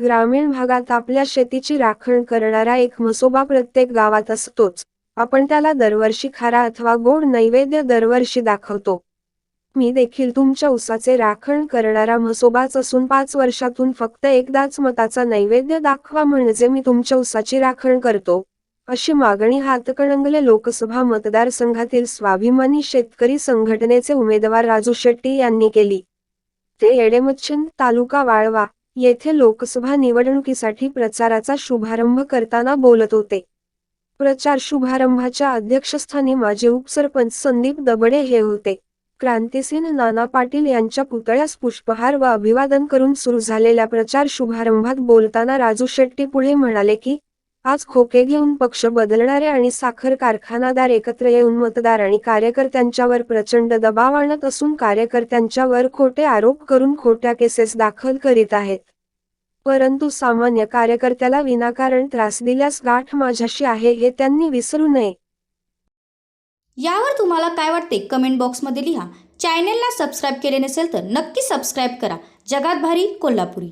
ग्रामीण भागात आपल्या शेतीची राखण करणारा एक म्हसोबा प्रत्येक गावात असतोच. आपण त्याला दरवर्षी खारा अथवा गोड नैवेद्य दरवर्षी दाखवतो. मी देखील तुमच्या उसाचे राखण करणारा म्हसोबाच असून पाच वर्षातून फक्त एकदाच मताचा नैवेद्य दाखवा म्हणजे मी तुमच्या उसाची राखण करतो. अशी मागणी हातकणंगले लोकसभा मतदारसंघातील स्वाभिमानी शेतकरी संघटनेचे उमेदवार राजू शेट्टी यांनी केली. ते येडेमच्छिंद तालुका वाळवा. येथे लोकसभा निवडणुकीसाठी प्रचाराचा शुभारंभ करताना बोलत होते. प्रचार शुभारंभाच्या अध्यक्षस्थानी माजी उपसरपंच संदीप दबडे हे होते. क्रांतिसिन नाना पाटील यांच्या पुतळ्यास पुष्पहार व अभिवादन करून सुरू झालेल्या प्रचार शुभारंभात बोलताना राजू शेट्टी पुढे म्हणाले की आज खोके घेऊन पक्ष बदलणारे आणि साखर कारखानादार एकत्र येऊन मतदार आणि कार्यकर्त्यांच्यावर प्रचंड दबाव आणत असून कार्यकर्त्यांच्यावर खोटे आरोप करून खोट्या केसेस दाखल करीत आहेत. परंतु सामान्य कार्यकर्त्याला विनाकारण त्रास दिल्यास गाठ माझ्याशी आहे हे त्यांनी विसरू नये. यावर तुम्हाला काय वाटते? कमेंट बॉक्समध्ये लिहा. चॅनेलला सबस्क्राईब केले नसेल तर नक्की सबस्क्राईब करा. जगात भारी कोल्हापुरी.